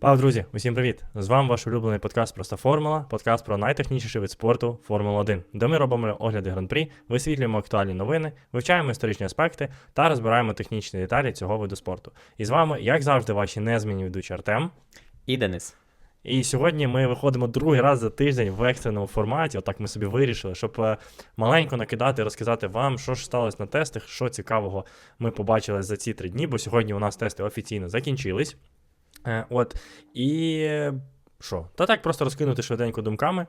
Пав, друзі, усім привіт! З вами ваш улюблений подкаст Проста Формула, подкаст про найтехнічніший вид спорту Формула 1, де ми робимо огляди гран-прі, висвітлюємо актуальні новини, вивчаємо історичні аспекти та розбираємо технічні деталі цього виду спорту. І з вами, як завжди, ваші незмінні ведучі Артем. І Денис. І сьогодні ми виходимо другий раз за тиждень в екстреному форматі. Отак ми собі вирішили, щоб е, маленько накидати, розказати вам, що ж сталося на тестах, що цікавого ми побачили за ці три дні, бо сьогодні у нас тести офіційно закінчились. Е, От, і що? Та так просто розкинути швиденько думками.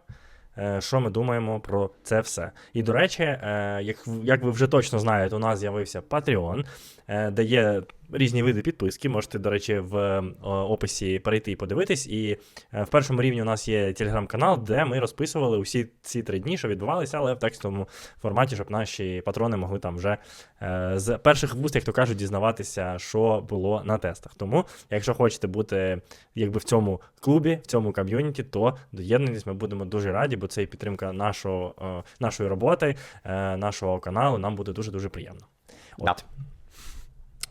е, Що ми думаємо про це все? І до речі, е, як, як ви вже точно знаєте, у нас з'явився Patreon, де є різні види підписки. Можете, до речі, в е, описі перейти і подивитись. І е, в першому рівні у нас є телеграм-канал, де ми розписували усі ці три дні, що відбувалися, але в текстовому форматі, щоб наші патрони могли там вже е, з перших вуст, як то кажуть, дізнаватися, що було на тестах. Тому, якщо хочете бути якби в цьому клубі, в цьому ком'юніті, то доєднуйтесь, ми будемо дуже раді, бо це і підтримка нашого, нашої роботи, нашого каналу. Нам буде дуже дуже приємно. Да.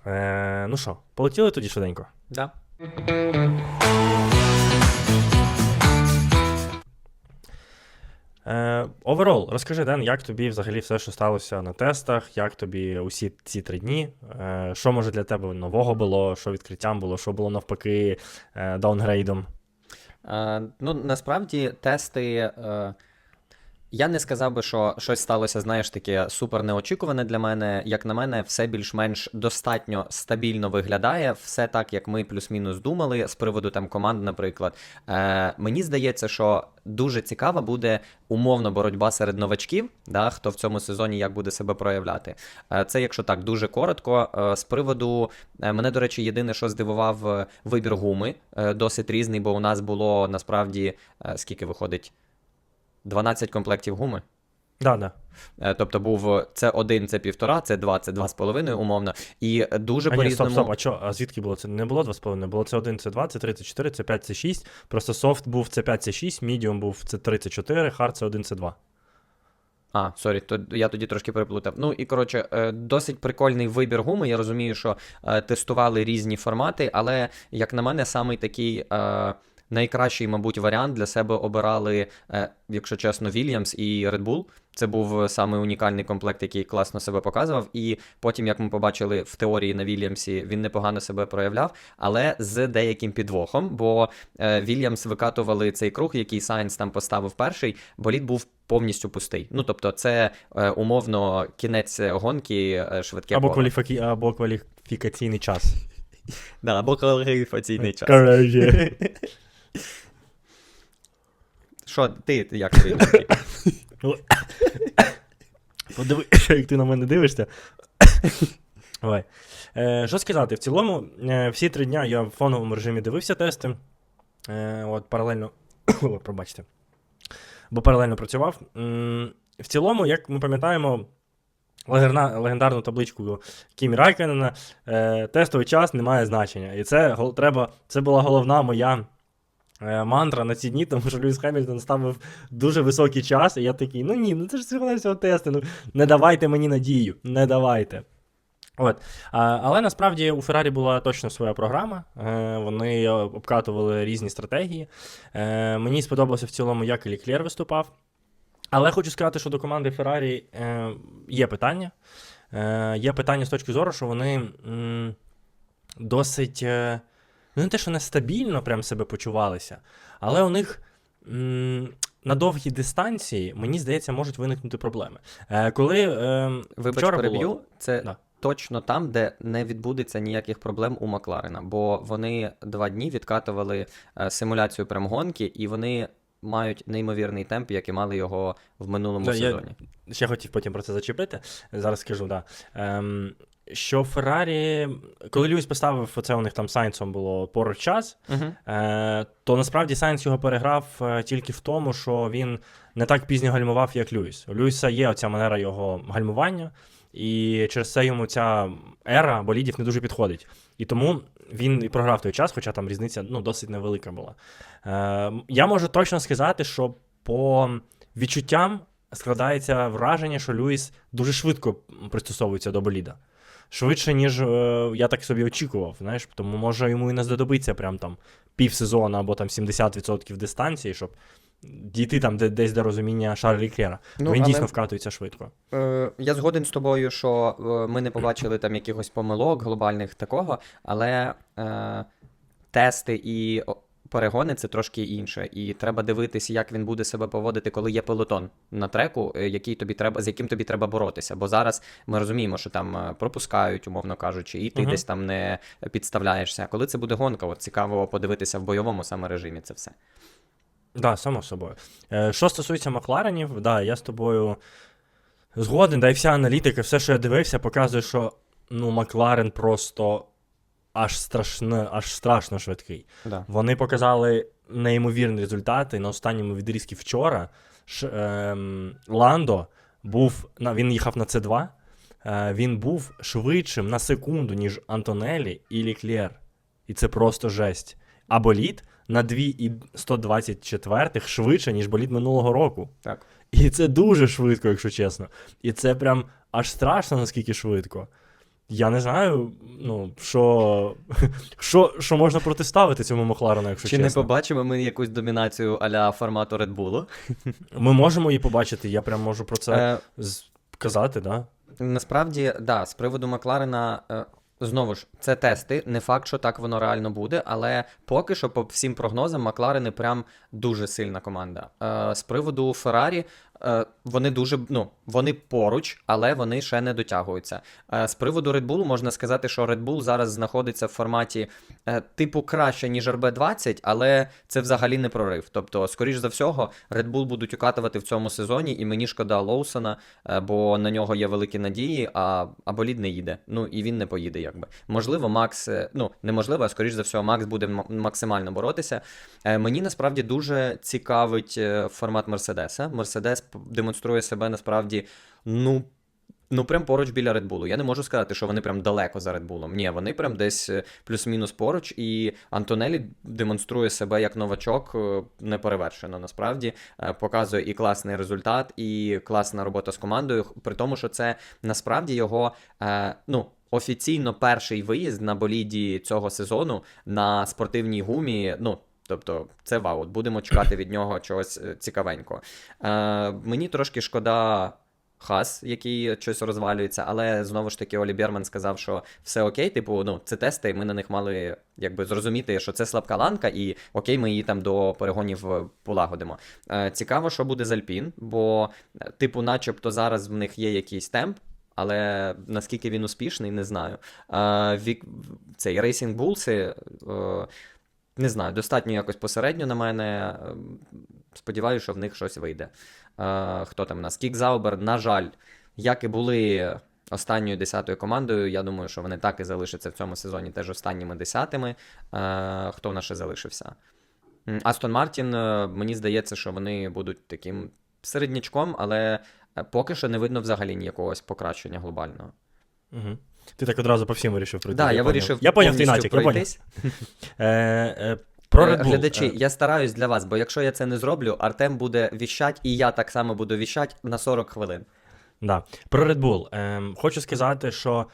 Е, ну що, полетіли тоді швиденько? Да. Оверол, розкажи, Ден, як тобі взагалі все, що сталося на тестах, як тобі усі ці три дні? Е, Що може для тебе нового було, що відкриттям було, що було навпаки е, даунгрейдом? Е, ну, насправді, тести. Е, я не сказав би, що щось сталося, знаєш, таке супер неочікуване для мене. Як на мене, все більш-менш достатньо стабільно виглядає. Все так, як ми плюс-мінус думали з приводу там команд, наприклад. Е, мені здається, що дуже цікава буде умовно боротьба серед новачків, да, хто в цьому сезоні як буде себе проявляти. Е, це, якщо так, дуже коротко. Е, з приводу е, мене, до речі, єдине, що здивував е, вибір гуми, е, досить різний, бо у нас було насправді е, скільки виходить. 12 комплектів гуми. Да, да. Е, Тобто був це один, це півтора, це два, це два з половиною, умовно. І дуже по-різному. стоп, а чо, а звідки було? Це не було 2,5, було це 1, це 2, це 3, це 4, це 5, це 6. Просто софт був це 5, це 6, медіум був це 3, це 4, хард це 1, це 2. А, сорі, то я тоді трошки переплутав. Ну і коротше, е, досить прикольний вибір гуми. Я розумію, що е, тестували різні формати, але, як на мене, самий такий. е, Найкращий, мабуть, варіант для себе обирали, е, якщо чесно, Williams і Red Bull. Це був самий унікальний комплект, який класно себе показував. І потім, як ми побачили в теорії на Вільямсі, він непогано себе проявляв, але з деяким підвохом, бо е, Вільямс викатували цей круг, який Сайнс там поставив перший, болід був повністю пустий. Ну тобто, це е, умовно кінець гонки, е, швидке Або, поле. або кваліфікаційний час. Да, або кваліфікаційний час. Що ти ти як ти? думки? Подиви, як ти на мене дивишся. Ой. Е, що сказати, в цілому, е, всі три дня я в фоновому режимі дивився тести. Е, от паралельно. Пробачте. Бо паралельно працював. В цілому, як ми пам'ятаємо, легендарна- легендарну табличку Кімі Райкенена, е, тестовий час не має значення. І це, треба, це була головна моя. Е, Мантра на ці дні, тому що Льюіс Хемільтон ставив дуже високий час, і я такий, ну ні, ну це ж всього всього тести. Ну не давайте мені надію, не давайте. От. А, але насправді у Феррарі була точно своя програма. Е, вони обкатували різні стратегії. Е, мені сподобалося в цілому, як і Ліклєр виступав. Але хочу сказати, що до команди Феррарі е, є питання. Е, є питання з точки зору, що вони м, досить. Е, ну, не те, що нестабільно прям себе почувалися, але у них. м, На довгій дистанції, мені здається, можуть виникнути проблеми. Е, коли е, Вибач, вчора переб'ю. було- Це Да. точно там, де не відбудеться ніяких проблем у Макларена, бо вони два дні відкатували е, симуляцію прям-гонки, і вони мають неймовірний темп, як і мали його в минулому Да, я- сезоні. Ще хотів потім про це зачепити. Зараз скажу, да. Ем, що Феррарі, коли Льюіс поставив оце у них там Сайнсом було поруч час, е, то насправді Сайнс його переграв е, тільки в тому, що він не так пізньо гальмував, як Льюіс. У Льюіса є оця манера його гальмування, і через це йому ця ера болідів не дуже підходить. І тому він і програв той час, хоча там різниця ну, досить невелика була. Е, я можу точно сказати, що по відчуттям складається враження, що Льюіс дуже швидко пристосовується до боліда. Швидше, ніж е, я так собі очікував. Знаєш, тому може йому і не знадобиться прям там півсезону або там 70% дистанції, щоб дійти там де, десь до розуміння Шарлі Клера. Ну, Він але- дійсно вкатується швидко. Е, я згоден з тобою, що е, ми не побачили там якихось помилок глобальних такого, але е, тести і перегони це трошки інше. І треба дивитися, як він буде себе поводити, коли є пелотон на треку, е, який тобі треба, з яким тобі треба боротися. Бо зараз ми розуміємо, що там е, пропускають, умовно кажучи, і ти Мгм. десь там не підставляєшся. А коли це буде гонка, от цікаво подивитися в бойовому саме режимі це все. Да, само собою. Е, Що стосується Макларенів, да, я з тобою згоден, да і вся аналітика, все, що я дивився, показує, що ну, Макларен просто аж страшно, аж страшно швидкий. Да. Вони показали неймовірні результати на останньому відрізці вчора. Ш, ем, Ландо був на він їхав на С2. Е, він був швидшим на секунду, ніж Антонелі і Ліклєр. І це просто жесть. А боліт на 2,124 швидше, ніж боліт минулого року. Так. І це дуже швидко, якщо чесно. І це прям аж страшно, наскільки швидко. Я не знаю, ну, що, що, що можна протиставити цьому Макларену, якщо Чи не побачимо ми якусь домінацію аля формату Red Bull? Ми можемо її побачити, я прям можу про це Е, сказати, да? Насправді, да, з приводу Макларена. е, Знову ж, це тести. Не факт, що так воно реально буде, але поки що, по всім прогнозам, Макларени прям дуже сильна команда. Е, з приводу Феррарі, вони дуже ну, вони поруч, але вони ще не дотягуються. Е, з приводу Red Bull можна сказати, що Red Bull зараз знаходиться в форматі е, типу краще, ніж RB20, але це взагалі не прорив. Тобто, скоріш за всього, Red Bull будуть укатувати в цьому сезоні, і мені шкода Лоусона, е, бо на нього є великі надії, а, а болід не їде. Ну і він не поїде, якби. Можливо, Макс, е, ну неможливо, а скоріш за всього, Макс буде максимально боротися. Е, Мені насправді дуже цікавить е, формат Мерседеса. Мерседес демонструє себе насправді, ну. Ну, прям поруч біля Редбулу. Я не можу сказати, що вони прям далеко за Редбулом. Ні, вони прям десь е, плюс-мінус поруч, і Антонелі демонструє себе як новачок е, неперевершено. Насправді Е, показує і класний результат, і класна робота з командою. При тому, що це насправді його ну. Офіційно перший виїзд на боліді цього сезону на спортивній гумі. Ну, тобто, це вау. Будемо чекати від нього чогось е, цікавенького. Е, мені трошки шкода Хас, який щось розвалюється, але знову ж таки Олі Берман сказав, що все окей, типу, ну, це тести, ми на них мали якби зрозуміти, що це слабка ланка, і окей, ми її там до перегонів е, полагодимо. Е, цікаво, що буде з Альпін, бо, е, типу, начебто зараз в них є якийсь темп. Але наскільки він успішний, не знаю. Вік, цей Racing Bulls, не знаю, достатньо якось посередньо на мене. Сподіваюся, що в них щось вийде. Е, хто там у нас? Кікзаубер, на жаль, як і були останньою десятою командою, я думаю, що вони так і залишаться в цьому сезоні теж останніми десятими. Е, хто в нас ще залишився? Астон Мартін, е, мені здається, що вони будуть таким середнячком, але е, поки що не видно взагалі ніякого покращення глобального. Угу. Ти так одразу по всім вирішив пройти. Так, я, вирішив Я поняв твій натяк, я поняв. пройтись. Е, е, про Е, Red Bull. Глядачі, Е, я стараюсь для вас, бо якщо я це не зроблю, Артем буде віщать, і я так само буду віщать на 40 хвилин. Да. Про Red Bull. Ем, хочу сказати, що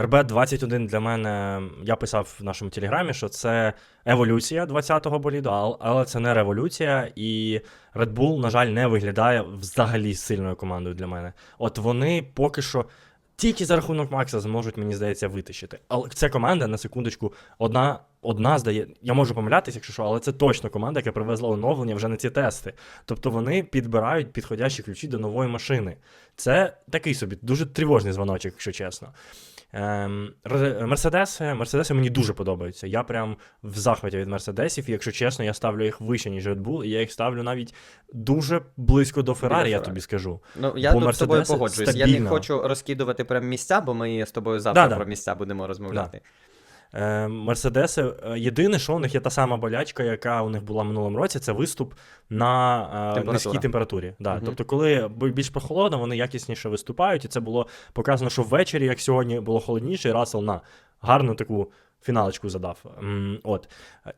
RB21 для мене, я писав в нашому телеграмі, що це еволюція 20-го боліду, ал- але це не революція. І Red Bull, на жаль, не виглядає взагалі сильною командою для мене. От вони поки що. Тільки за рахунок Макса зможуть, мені здається, витащити. Але ця команда, на секундочку, одна, одна здає. Я можу помилятися, якщо що, але це точно команда, яка привезла оновлення вже на ці тести. Тобто вони підбирають підходящі ключі до нової машини. Це такий собі дуже тривожний дзвоночок, якщо чесно. Ем, Мерседеси, Мерседеси мені дуже подобаються. Я прям в захваті від мерседесів. Якщо чесно, я ставлю їх вище, ніж Red Bull, і я їх ставлю навіть дуже близько до Феррарі, я тобі скажу. Ну, я Бо тут з тобою погоджуюсь. Стабільна. Я не хочу розкидувати прям місця, бо ми з тобою завтра Да-да. про місця будемо розмовляти. Е, Мерседеси, е, єдине, що у них є та сама болячка, яка у них була минулому році, це виступ на е, Температура. низькій температурі. Да. Угу. Тобто, коли більш прохолодно, вони якісніше виступають, і це було показано, що ввечері, як сьогодні, було холодніше, і Рассел на гарну таку Фіналочку задав. От.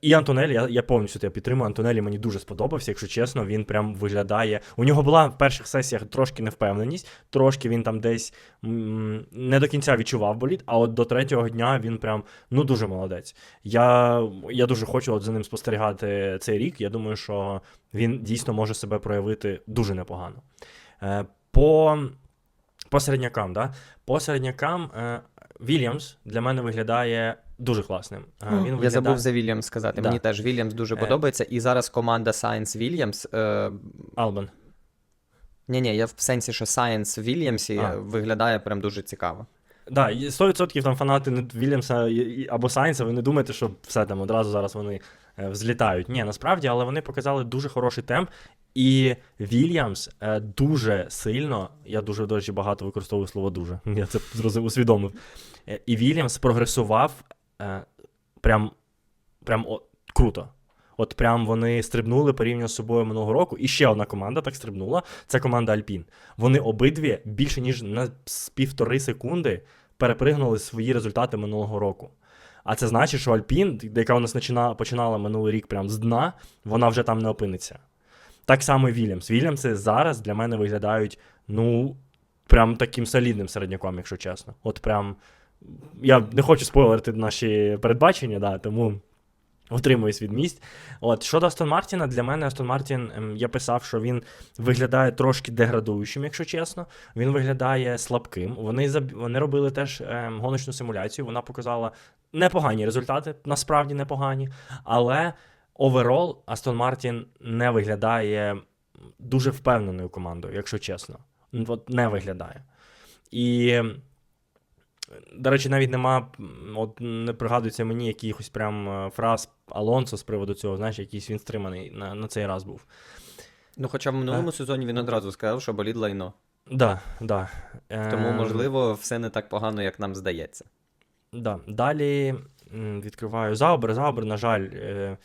І Антонелі, я, я повністю тебе підтримую. Антонелі мені дуже сподобався, якщо чесно, він прям виглядає. У нього була в перших сесіях трошки невпевненість, трошки він там десь м, не до кінця відчував боліт, а от до третього дня він прям ну дуже молодець. Я, я дуже хочу от за ним спостерігати цей рік. Я думаю, що він дійсно може себе проявити дуже непогано. Е, По, по середнякам, да? по середнякам е, Вільямс для мене виглядає дуже класним. Він Я виглядає... забув за Вільямс сказати. Да. Мені теж Вільямс дуже Е. подобається. І зараз команда Science Williams. Е, Албан. ні, ні, я в сенсі, що Science Вільямсі А. виглядає прям дуже цікаво. Да, і 100% там фанати не- Вільямса або Сайнса, ви не думаєте, що все там одразу зараз вони е, взлітають. Ні, насправді, але вони показали дуже хороший темп. І Вільямс е, дуже сильно, я дуже до речі, багато використовую слово дуже. Я це зрозумів, усвідомив. Е, і Вільямс прогресував прям, прям о, круто. От прям вони стрибнули порівняно з собою минулого року. І ще одна команда так стрибнула. Це команда Альпін. Вони обидві більше ніж на півтори секунди перепригнули свої результати минулого року. А це значить, що Альпін, яка у нас починала, починала минулий рік прям з дна, вона вже там не опиниться. Так само і Вільямс. Вільямси зараз для мене виглядають, ну, прям таким солідним середняком, якщо чесно. От прям. Я не хочу спойлерити наші передбачення, да, тому утримуюсь від місць. От, щодо Астон Мартіна, для мене Астон Мартін, ем, я писав, що він виглядає трошки деградуючим, якщо чесно. Він виглядає слабким. Вони, вони робили теж ем, гоночну симуляцію. Вона показала непогані результати, насправді непогані. Але оверол Астон Мартін не виглядає дуже впевненою командою, якщо чесно. От не виглядає. І, до речі, навіть нема, от не пригадується мені якихось прям е, фраз Алонсо з приводу цього, знаєш, якийсь він стриманий на, на цей раз був. Ну, хоча в минулому сезоні він одразу сказав, що болід лайно. Да, да. Е, Тому, можливо, все не так погано, як нам здається. Да. Далі відкриваю Заубер. Заубер, на жаль, е,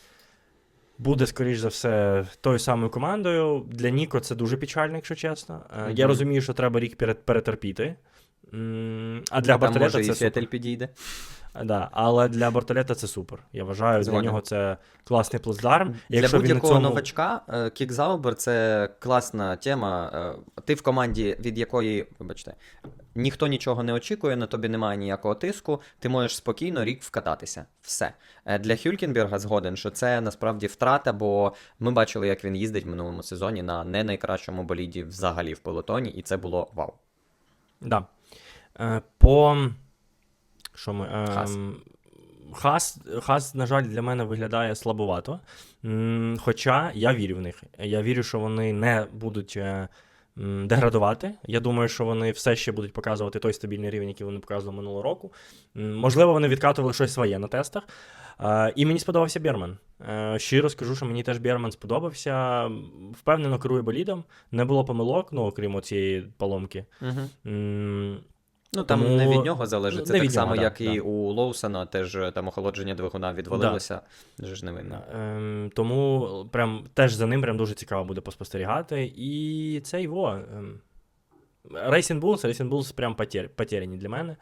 буде, скоріш за все, тою самою командою. Для Ніко це дуже печально, якщо чесно. Е, Я розумію, що треба рік перетерпіти. А для Там може це Фетель супер. підійде. Да, але для Бартолета це супер. Я вважаю, Згоден. для нього це класний плацдарм. Для будь-якого цьому... новачка е, кікзаубер це класна тема. Е, Ти в команді, від якої, вибачте, ніхто нічого не очікує, на тобі немає ніякого тиску, ти можеш спокійно рік вкататися. Все. Е, Для Хюлькенберга згоден, що це насправді втрата, бо ми бачили, як він їздить в минулому сезоні на не найкращому боліді взагалі в пелотоні, і це було вау. Да. Е, По. Що ми? Е, Хас. Хас, Хас, на жаль, для мене виглядає слабовато. Хоча я вірю в них. Я вірю, що вони не будуть е, деградувати. Я думаю, що вони все ще будуть показувати той стабільний рівень, який вони показували минулого року. Можливо, вони відкатували щось своє на тестах. Е, І мені сподобався Берман. Щиро скажу, що мені теж Берман сподобався. Впевнено керує болідом. Не було помилок, ну окрім цієї поломки. Угу. Ну там Тому- не від нього залежить. Це Не так нього, само, да, як да. і у Лоусона, теж е, там охолодження двигуна відвалилося. Вже ж не винно. Ем, тому прям теж за ним прям дуже цікаво буде поспостерігати. І це його. Ем, Racing Bulls, Racing Bulls прям потер, потеряні для мене.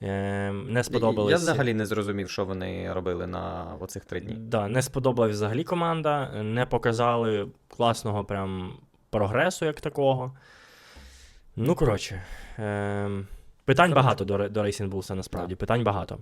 Ем, не сподобались. Я взагалі не зрозумів, що вони робили на оцих три дні. Да, не сподобалась взагалі команда, не показали класного прям прогресу як такого. Ну, коротше. Ем, питань багато до, до Bulls, насправді. Питань багато.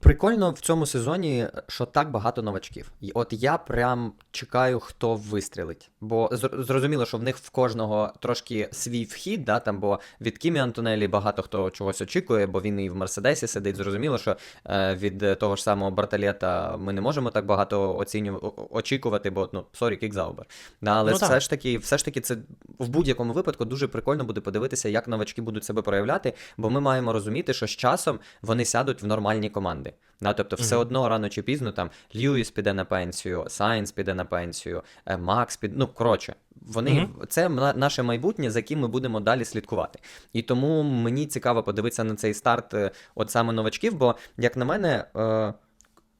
Прикольно в цьому сезоні, що так багато новачків. І от я прям чекаю, хто вистрілить. Бо зр- зрозуміло, що в них в кожного трошки свій вхід, да, там, бо від Кімі Антонелі багато хто чогось очікує, бо він і в Мерседесі сидить. Зрозуміло, що е, від е, того ж самого Барталета ми не можемо так багато оціню... очікувати, бо ну, сорі, кікзаубер. Да, але Ну, так. все ж таки, все ж таки, це в будь-якому випадку дуже прикольно буде подивитися, як новачки будуть себе проявляти, бо ми маємо розуміти, що з часом вони сядуть в нормальні команди. Да, тобто, все Мгм. одно рано чи пізно там Льюіс піде на пенсію, Сайнс піде на пенсію, е, Макс піде. Ну, коротше, вони Мгм. це наше майбутнє, за яким ми будемо далі слідкувати. І тому мені цікаво подивитися на цей старт, е, от саме новачків, бо, як на мене, е,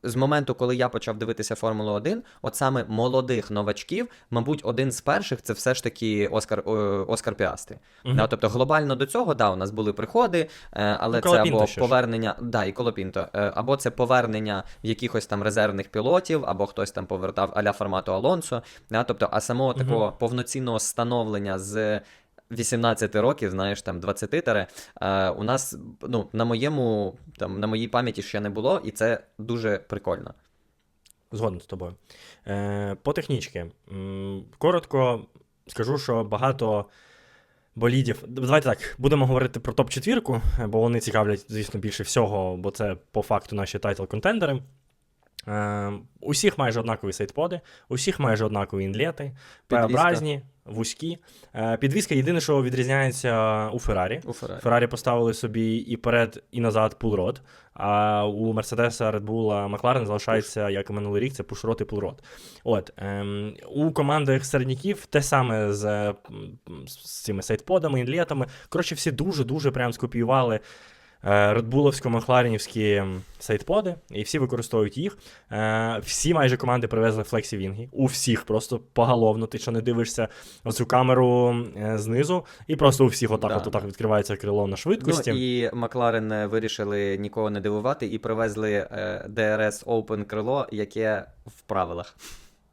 з моменту, коли я почав дивитися Формулу 1, от саме молодих новачків, мабуть, один з перших це все ж таки Оскар, Оскар Піастрі. Мгм. Да, тобто глобально до цього, да, у нас були приходи, е, але Ну, це або повернення, да, і Колопінто, е, або це повернення якихось там резервних пілотів, або хтось там повертав аля формату Алонсо. Да, тобто, а самого Мгм. такого повноцінного становлення з 18 років, знаєш, там 20 тере, е, у нас ну, на моєму там на моїй пам'яті ще не було, і це дуже прикольно. Згоден з тобою. Е, по технічки. Коротко скажу, що багато болідів. Давайте так, будемо говорити про топ-четвірку, бо вони цікавлять, звісно, більше всього, бо це по факту наші тайтл-контендери. Е, усіх майже однакові сейтподи, усіх майже однакові інлети, П-образні, вузькі. Е, підвізка єдине, що відрізняється у Феррарі. У Феррарі. Феррарі поставили собі і перед, і назад пулрот, а у Мерседеса, Редбула, Макларен залишається, як і минулий рік, це пушрот і пулрот. От, ем, у командах середняків те саме з, з цими сейтподами, інлетами. Коротше, всі дуже-дуже прям скопіювали редбуловсько-макларенівські м, і всі використовують їх. Е, всі майже команди привезли флексі-вінги. У всіх просто поголовно. Ти що не дивишся оцю камеру е, знизу, і просто у всіх отак, Да. от, отак відкривається крило на швидкості. Ну, і Макларен е, вирішили нікого не дивувати і привезли е, DRS Open крило, яке в правилах.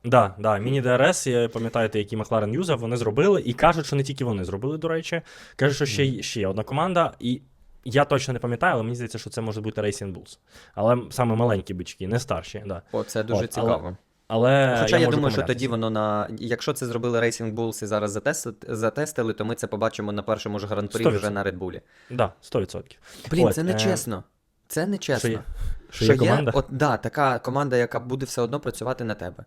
Да, да, міні-ДРС, пам'ятаєте, які Макларен юзав, вони зробили, і кажуть, що не тільки вони зробили, до речі. Кажуть, що ще, ще є одна команда, і я точно не пам'ятаю, але мені здається, що це може бути Racing Bulls. Але саме маленькі бички, не старші. Да. О, це дуже От, цікаво. Але Хоча я, можу думаю, що тоді воно на. Якщо це зробили Racing Bulls і зараз затестили, затестили, то ми це побачимо на першому ж гран-прі 100%. вже на Red Bull. Да, 100%. Блін, От, це е, не чесно. Це не чесно. Що є, що є команда? от, да, така команда, яка буде все одно працювати на тебе.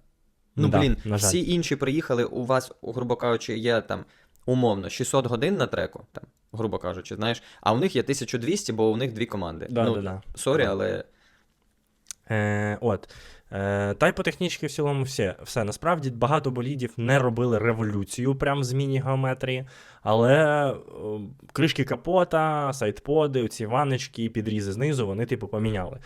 Ну, Да, блін, всі інші приїхали, у вас, грубо кажучи, є там умовно 600 годин на треку, там, грубо кажучи, знаєш, а у них є 1200, бо у них дві команди. Да, ну, да, да. Сорі, Да. але Е, от. Е, та й по технічки в цілому все. все. Насправді багато болідів не робили революцію прямо в зміні геометрії, але е, кришки капота, сайтподи, ці ванночки, підрізи знизу, вони типу поміняли.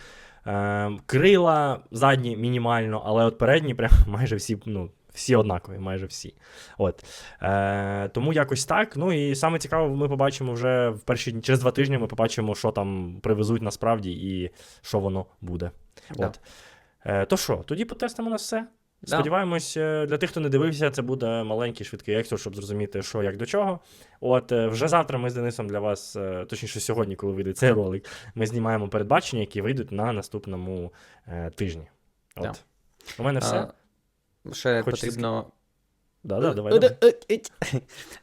Е, крила задні мінімально, але от передні прям майже всі, ну, всі однакові, майже всі. От. Е, тому якось так. Ну і саме цікаво, ми побачимо вже в перші через два тижні ми побачимо, що там привезуть насправді і що воно буде. Да. От. Е, то що, тоді потестимо на все. Да. Сподіваємось, е, для тих, хто не дивився, це буде маленький швидкий екстр, щоб зрозуміти, що як до чого. От е, вже завтра ми з Денисом для вас, е, точніше, сьогодні, коли вийде цей ролик, ми знімаємо передбачення, які вийдуть на наступному е, тижні. От. Да. У мене все. Ще Хочеться потрібно Да, да, давай, давай.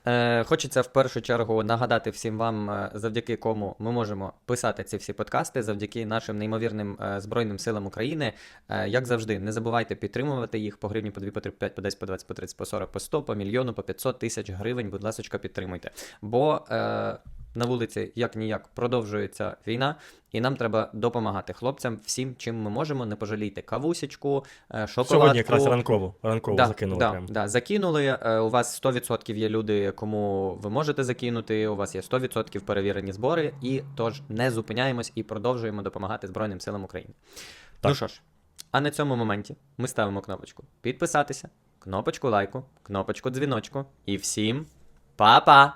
Е, Хочеться в першу чергу нагадати всім вам, е, завдяки кому ми можемо писати ці всі подкасти, завдяки нашим неймовірним е, Збройним силам України. Е, Як завжди, не забувайте підтримувати їх по гривні, по 2, по 3, по 5, по 10, по 20, по 30, по 40, по 100, по мільйону, по 500 тисяч гривень. Будь ласка, підтримуйте. Бо е, на вулиці як ніяк продовжується війна, і нам треба допомагати хлопцям всім, чим ми можемо. Не пожалійте кавусечку, е, шоколадку. Сьогодні якраз ранкову, ранкову Да, закинули. да, прям. да, закинули. Е, У вас 100% є люди, кому ви можете закинути. У вас є 100% перевірені збори. І тож не зупиняємось і продовжуємо допомагати Збройним силам України. Так. Ну що ж, а на цьому моменті ми ставимо кнопочку підписатися, кнопочку лайку, кнопочку дзвіночку. І всім па-па!